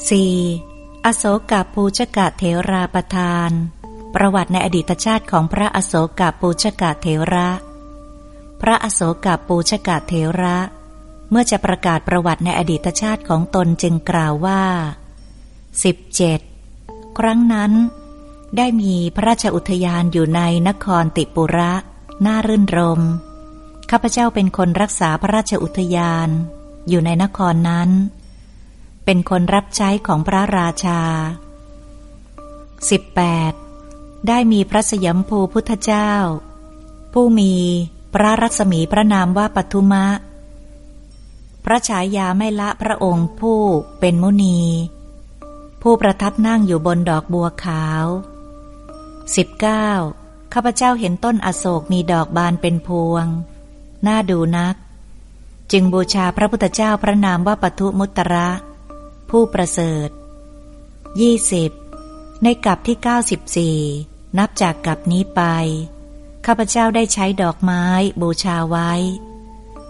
4. อโศกปูชกะเถราประทาน ประวัติในอดีตชาติของพระอโศกปูชกะเถระ พระอโศกปูชกะเถระ เมื่อจะประกาศประวัติในอดีตชาติของตนจึงกล่าวว่า 17. ครั้งนั้น ได้มีพระราชอุทยานอยู่ในนครติปุระน่ารื่นรม ข้าพเจ้าเป็นคนรักษาพระราชอุทยาน อยู่ในนครนั้น เป็นคนรับใช้ของพระราชา 18. ได้มีพระสยมภูพุทธเจ้า ผู้มีพระรัศมีพระนามว่าปัทุมะ พระฉายาไม่ละพระองค์ผู้เป็นมุนี ผู้ประทับนั่งอยู่บนดอกบัวขาว 19. ข้าพเจ้าเห็นต้นอโศกมีดอกบานเป็นพวง น่าดูนัก จึงบูชาพระพุทธเจ้าพระนามว่าปทุมุตระ ผู้ประเสริฐ 20. ในกับที่ 94 นับจากกับนี้ไป ข้าพเจ้าได้ใช้ดอกไม้บูชาไว้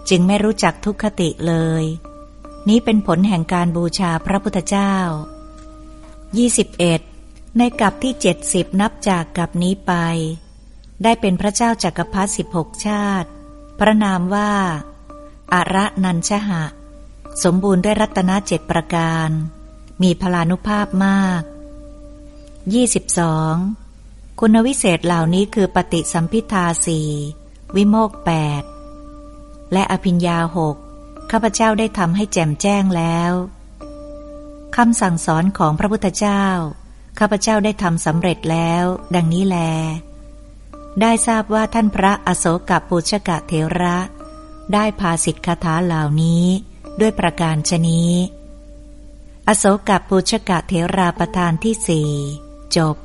จึงไม่รู้จักทุกขติเลย นี้เป็นผลแห่งการบูชาพระพุทธเจ้า 21. ในกับที่ 70 นับจากกับนี้ไป ได้เป็นพระเจ้าจากักรพรรดิสิบหกชาติ พระนามว่าอาระนันชหะ สมบูรณ์ด้วยรัตนเจ็ดประการ มีพลานุภาพมาก 22. คุณวิเศษเหล่านี้คือปฏิสัมพิทาสี่วิโมกแปดและอภิญญาหกข้าพเจ้าได้ทำให้แจ่มแจ้งแล้วคำสั่งสอนของพระพุทธเจ้า ข้าพเจ้าได้ทำสำเร็จแล้ว ดังนี้แล ได้ทราบว่าท่านพระอโศกปุชกะเทระ ได้พาสิทธิคาถาเหล่านี้ ด้วยประการชนี้ อโศกับปุชกะเทราประธานที่สี่จบ